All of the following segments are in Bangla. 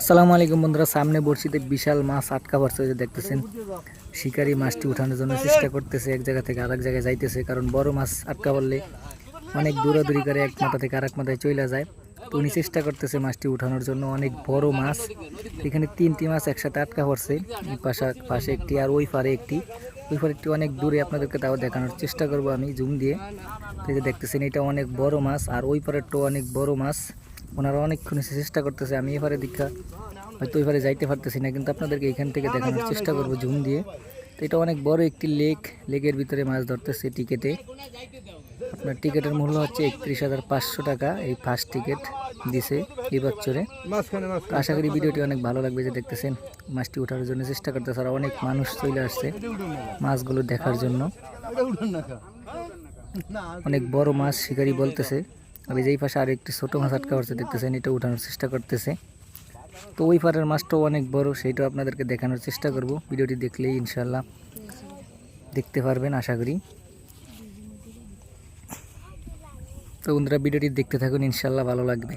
আসসালামু আলাইকুম বন্ধুরা, সামনে বড়শিতে বিশাল মাছ আটকা পড়ছে যে দেখতেছেন। শিকারি মাছটি উঠানোর জন্য চেষ্টা করতেছে, এক জায়গা থেকে আরেক জায়গায় যাইতেছে, কারণ বড় মাছ আটকা পড়লে অনেক দূরাদূরি করে এক মাথা থেকে আরেক মাথায় চলে যায়। তো উনি চেষ্টা করতেছে মাছটি উঠানোর জন্য, অনেক বড় মাছ। এখানে তিনটি মাছ একসাথে আটকা পড়ছে পাশা একটি আর ওই পারে একটি। ওই পারে একটি অনেক দূরে আপনাদেরকে তাও দেখানোর চেষ্টা করব আমি, জুম দিয়ে। দেখতেছেন, এটা অনেক বড় মাছ, আর ওই পারেরটাও অনেক বড় মাছ। ওনারা অনেকক্ষণ চেষ্টা করতেছে আমি এবারে দীক্ষা হয়তো ওইবারে যাইতে পারতেছি না কিন্তু আপনাদেরকে এখান থেকে দেখানোর চেষ্টা করব জুম দিয়ে। তো এটা অনেক বড় একটি লেক লেকের ভিতরে মাছ ধরতেছে টিকেটে। আপনার টিকেটের মূল্য হচ্ছে একত্রিশ হাজার পাঁচশো টাকা এই ফার্স্ট টিকিট দিছে এই বছরে। আশা করি ভিডিওটি অনেক ভালো লাগবে যে দেখতেছেন মাছটি ওঠার জন্য চেষ্টা করতেছে আর অনেক মানুষ চলে আসছে মাছগুলো দেখার জন্য। অনেক বড় মাছ শিকারি বলতেছে। আর এই পাশে আর একটি ছোটো মাছ আটকা পড়ছে দেখতেছেন, এটা উঠানোর চেষ্টা করতেছে। তো ওই পাড়ের মাছটাও অনেক বড় সেইটাও আপনাদেরকে দেখানোর চেষ্টা করব। ভিডিওটি দেখলেই ইনশাল্লাহ দেখতে পারবেন, আশা করি। তো বন্ধুরা, ভিডিওটি দেখতে থাকুন ইনশাল্লাহ ভালো লাগবে।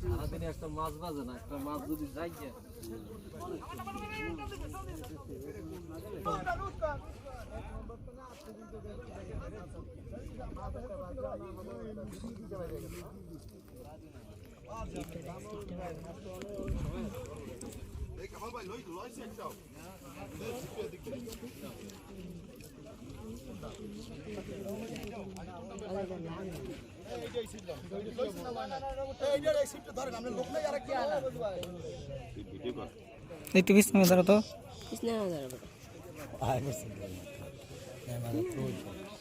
সারাদিনে একটা মাছ বাজে না একটা মাছ যদি যাই একটু বিস্ময় ধরো তো। কৃষ্ণ হাজার বেটা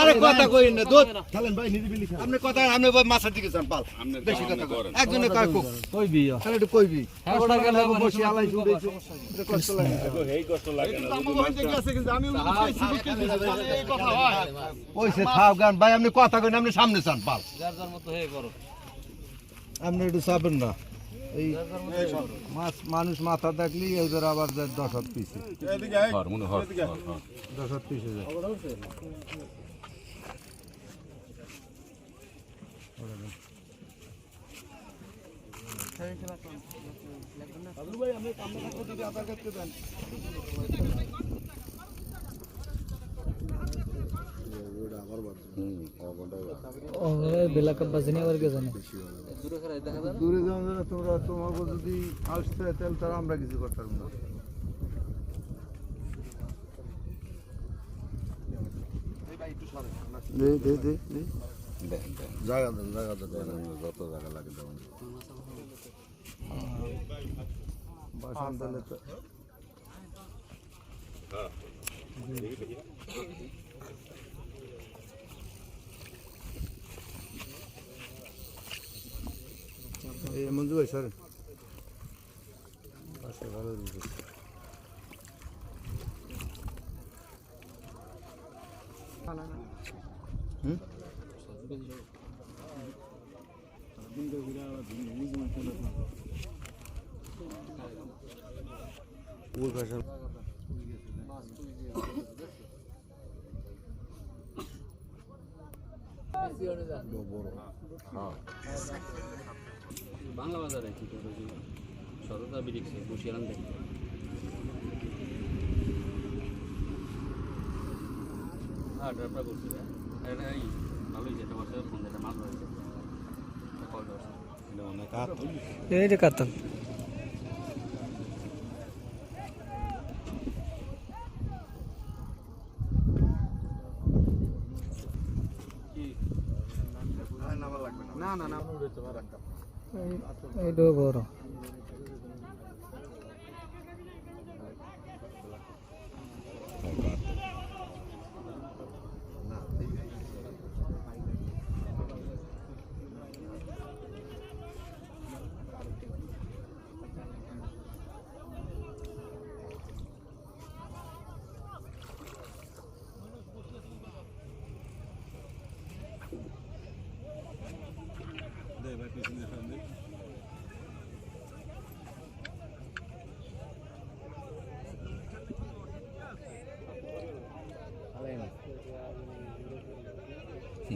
আরে কথা কইন না দোত খেলেন ভাই নিরিবিলি খেলেন আপনি কথা আপনি মাছের দিকে যান পাল। বেশি কথা করেন। একজনে কয় কোক কইবি তাহলে একটু কইবি। ওটা গেলে বসে আলাই শুনে কষ্ট লাগে এই কষ্ট লাগে না আমার হইতে গেছে কিন্তু আমি এই কথা হয় ওইসে খাও গান ভাই আপনি কথা কইন আপনি সামনে চান পাল। যার যার মতো করো আপনি একটু চাপেন না। এই মাছ মানুষ মাথা দেখলি এইবার আবার যায় দশ হাত পিছে। মনে হর। দশ হাত পিছে যায়। জানে দূরে খেলায় দেখা যায় না দূরে যাও না তোমরা তোমাকে যদি আসতে তাহলে তারা আমরা কিছু করতে পারব না জায়গা দেন জায়গা দেন। যত জায়গা লাগে দেবেন বাসন দিলে তো এই মঞ্জু ভাই স্যার পাশে ভালো দিচ্ছে হুম বাংলা বাজারে করে সততা বিরিক্সে বসিয়ারান দেখি হ্যাঁ ড্রাইভার করছি এটা এই ভালোই যেটা ফোন এটা মাছ কল এটা অনেক এই যে কাতল। ಐದು ಬೋರು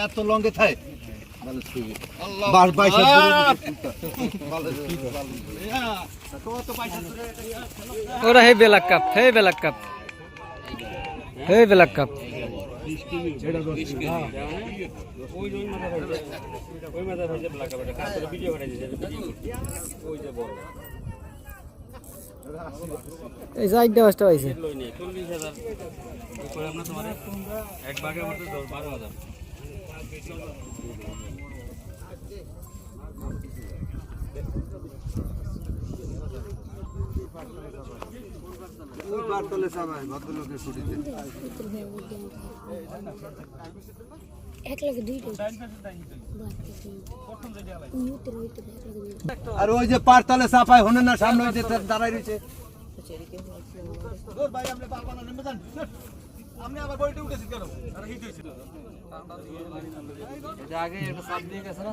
এত লঙ্গে থাকে ওরা হে বেলাক কাপ হে বেলাক কাপ কাপ হয়েছে ব্ল্যাক ওই এই চারটে পাঁচটা পাইছে এক বাঘের মধ্যে দশ বারো হাজার। সবাই ভদ্রলোকের ছুটিতে। আর ওই যে পারতলে চাপায় হনে না সামনে ওই যে দাঁড়াই রয়েছে। আগে একটা সাপ দিয়ে গেছে না?